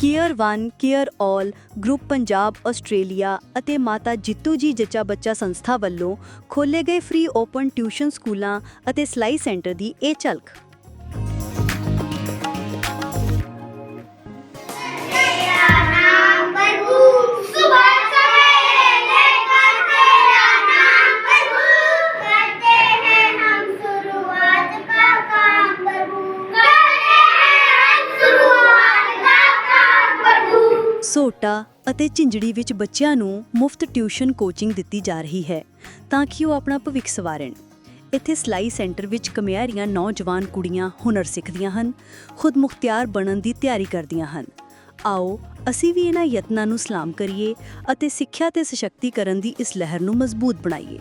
Care 1 care all group Punjab Australia ਅਤੇ ਮਾਤਾ ਜਿੱਤੂ ਜੀ ਜੱਚਾ ਬੱਚਾ ਸੰਸਥਾ ਵੱਲੋਂ ਖੋਲੇ ਗਏ ਫ੍ਰੀ ਓਪਨ ਟਿਊਸ਼ਨ ਸਕੂਲਾਂ ਅਤੇ ਸਲਾਈ ਸੈਂਟਰ ਦੀ ਇਹ ਝਲਕ। ਸੋਟਾ ਅਤੇ ਝਿੰਜੜੀ ਵਿੱਚ ਬੱਚਿਆਂ ਨੂੰ ਮੁਫਤ ਟਿਊਸ਼ਨ ਕੋਚਿੰਗ ਦਿੱਤੀ ਜਾ ਰਹੀ ਹੈ ਤਾਂ ਕਿ ਉਹ ਆਪਣਾ ਭਵਿੱਖ ਸਵਾਰਨ ਇੱਥੇ ਸਲਾਈ ਸੈਂਟਰ ਵਿੱਚ ਕਮਿਆਰੀਆਂ ਨੌਜਵਾਨ ਕੁੜੀਆਂ ਹੁਨਰ ਸਿੱਖਦੀਆਂ ਹਨ, ਖੁਦ ਮੁਖਤਿਆਰ ਬਣਨ ਦੀ ਤਿਆਰੀ ਕਰਦੀਆਂ ਹਨ। ਆਓ, ਅਸੀਂ ਵੀ ਇਹਨਾਂ ਯਤਨਾਂ ਨੂੰ ਸਲਾਮ ਕਰੀਏ ਅਤੇ ਸਿੱਖਿਆ ਤੇ ਸਸ਼ਕਤੀਕਰਨ ਦੀ ਇਸ ਲਹਿਰ ਨੂੰ ਮਜ਼ਬੂਤ ਬਣਾਈਏ।